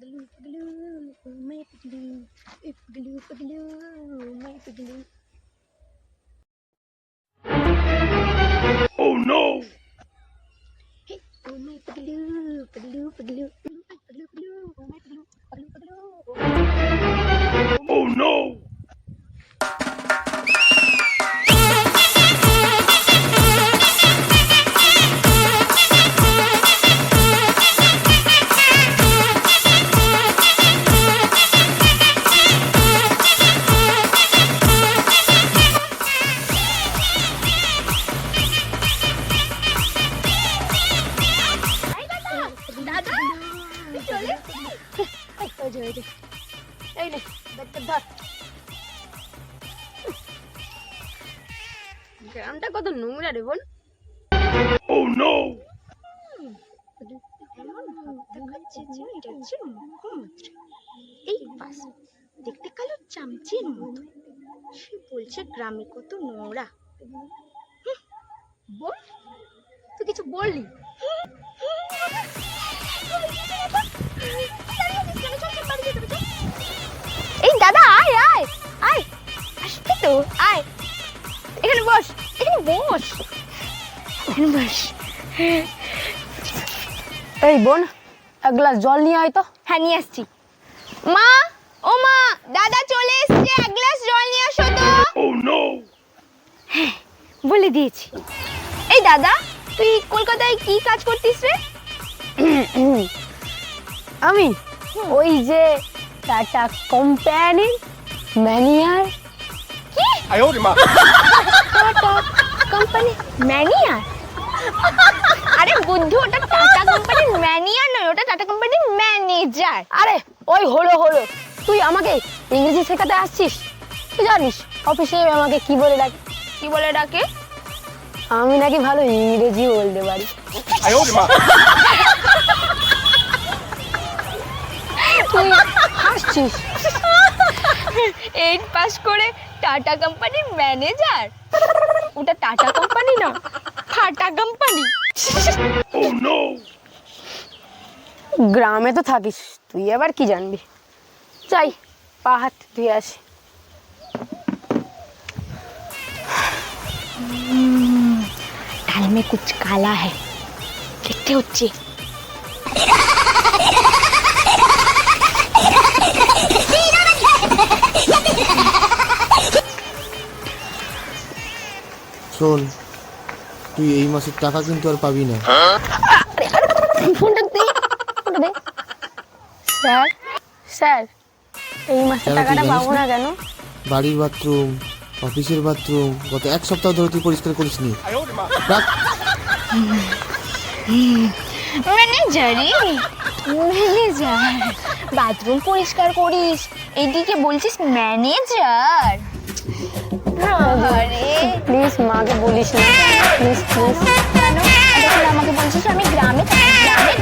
Glue, glue, oh my glue. pagaloo, glue, glue, my glue. এই নে ধর গ্রামটা কত নোংরা রে বোন। Oh যে এটা হচ্ছে এই দেখতে কালো চামচির মতো। সে বলছে গ্রামে কত নোংরা। বল তুই কিছু বললি? তো আয়। এখানে বস এখানে বস। এখানে বস। এই বোন এক গ্লাস জল নিয়ে আয় তো। হ্যাঁ নিয়ে আসছি। মা ও মা দাদা চলে এসেছে এক গ্লাস জল নিয়ে আসো তো। Oh বলে দিয়েছি। এই দাদা তুই কলকাতায় কি কাজ করতিস রে? আমি ওই যে Tata company manager 哎呦我的妈！ tata company manager আরে বুদ্ধু ওটা টাটা কোম্পানির ম্যানিয়ার নয় ওটা টাটা কোম্পানির ম্যানেজার আরে ওই হলো হলো তুই আমাকে ইংরেজি শেখাতে আসছিস তুই জানিস অফিসে আমাকে কি বলে ডাকে কি বলে ডাকে আমি নাকি ভালো ইংরেজি বলতে পারি 哎呦我的妈！ তুই হাসছিস এইট পাস করে টাটা কোম্পানির ম্যানেজার ওটা টাটা কোম্পানি না ফাটা কোম্পানি Oh no! গ্রামে তো থাকিস তুই আবার কি জানবি যাই পা হাত ধুয়ে আসি दाल में कुछ काला है দেখতে হচ্ছে শোন তুই এই মাসের টাকা কিন্তু আর পাবি না। স্যার স্যার এই মাসের টাকাটা পাবো না কেন? বাড়ির বাথরুম অফিসের বাথরুম গত এক সপ্তাহ ধরে তুই পরিষ্কার করিস নি। ম্যানেজারি ম্যানেজার বাথরুম পরিষ্কার করিস এদিকে বলছিস ম্যানেজার। প্লিজ মাকে বলিস না। প্লিজ প্লিজ কেন আমাকে বলছিস আমি গ্রামে গ্রামে